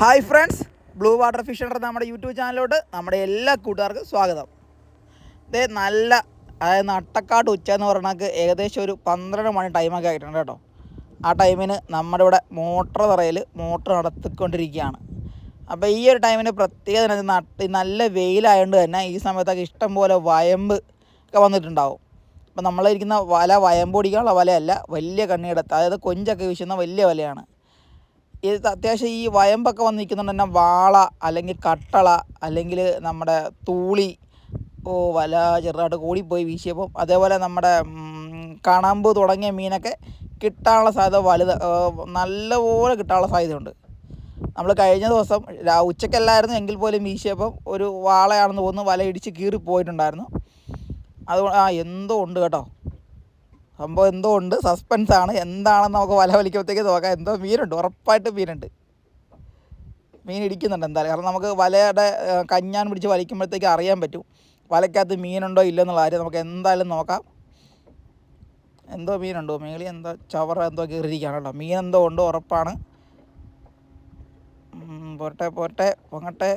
Hi friends blue water fish എന്ന നമ്മുടെ YouTube ചാനലിലോട്ട് നമ്മുടെ എല്ലാ കൂട്ടുകാർക്കും സ്വാഗതം. ഇതേ നല്ല അതായത് നട്ടക്കാട് ഉച്ച എന്ന് പറഞ്ഞാൽ ഏകദേശം ഒരു പന്ത്രണ്ട് മണി ടൈമൊക്കെ ആയിട്ടുണ്ട് കേട്ടോ. ആ ടൈമിന് നമ്മുടെ ഇവിടെ മോട്ടർ തറയിൽ മോട്ടർ നടത്തിക്കൊണ്ടിരിക്കുകയാണ്. അപ്പോൾ ഈ ഒരു ടൈമിന് പ്രത്യേകത നട്ട് നല്ല വെയിലായതുകൊണ്ട് തന്നെ ഈ സമയത്തൊക്കെ ഇഷ്ടം പോലെ വയമ്പ് ഒക്കെ വന്നിട്ടുണ്ടാവും. അപ്പോൾ നമ്മളിരിക്കുന്ന വല വയമ്പ് പിടിക്കാനുള്ള വലയല്ല വലിയ കണ്ണിയെടുത്ത് അതായത് കൊഞ്ചൊക്കെ വീശുന്ന വലിയ വലയാണ്. ഇത് അത്യാവശ്യം ഈ വയമ്പൊക്കെ വന്ന് നിൽക്കുന്നുണ്ട് തന്നെ വാള അല്ലെങ്കിൽ കട്ടള അല്ലെങ്കിൽ നമ്മുടെ തൂളി ഓ വല ചെറുതായിട്ട് കൂടിപ്പോയി വീശിയപ്പം അതേപോലെ നമ്മുടെ കണമ്പ് തുടങ്ങിയ മീനൊക്കെ കിട്ടാനുള്ള സാധ്യത വലുത് നല്ലപോലെ കിട്ടാനുള്ള സാധ്യതയുണ്ട്. നമ്മൾ കഴിഞ്ഞ ദിവസം ഉച്ചക്കല്ലായിരുന്നു എങ്കിൽ പോലും വീശിയപ്പം ഒരു വാളയാണെന്ന് തോന്നുന്നു വല ഇടിച്ച് കീറി പോയിട്ടുണ്ടായിരുന്നു അതുകൊണ്ട് ആ എന്തോ ഉണ്ട് കേട്ടോ. സംഭവം എന്തോ ഉണ്ട് സസ്പെൻസ് ആണ്. എന്താണെന്ന് നമുക്ക് വല വലിക്കുമ്പോഴത്തേക്ക് നോക്കാം. എന്തോ മീനുണ്ട് ഉറപ്പായിട്ട് മീനുണ്ട്. മീൻ ഇടിക്കുന്നുണ്ട് എന്തായാലും. കാരണം നമുക്ക് വലയുടെ കഞ്ഞാൻ പിടിച്ച് വലിക്കുമ്പോഴത്തേക്ക് അറിയാൻ പറ്റും. വലയ്ക്കകത്ത് മീനുണ്ടോ ഇല്ലോ എന്നുള്ള കാര്യം നമുക്ക് എന്തായാലും നോക്കാം. എന്തോ മീനുണ്ടോ? മേളി എന്തോ ചവറ എന്തോ കയറിയിരിക്കുകയാണ് കേട്ടോ മീൻ എന്തോ ഉണ്ടോ ഉറപ്പാണ്. പോരട്ടെ പോരട്ടെ പൊങ്ങട്ടെ.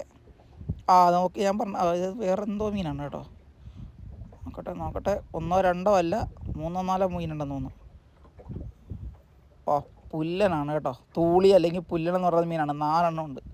ആ നോക്കി ഞാൻ പറഞ്ഞ വേറെ എന്തോ മീനാണ് കേട്ടോ. നോക്കട്ടെ നോക്കട്ടെ. ഒന്നോ രണ്ടോ അല്ല മൂന്നോ നാലോ മീനുണ്ടെന്ന് തോന്നുന്നു. ഓ പുല്ലനാണ് കേട്ടോ. തൂളി അല്ലെങ്കിൽ പുല്ലൻ എന്ന് പറയുന്ന മീനാണ്. നാലെണ്ണം ഉണ്ട്.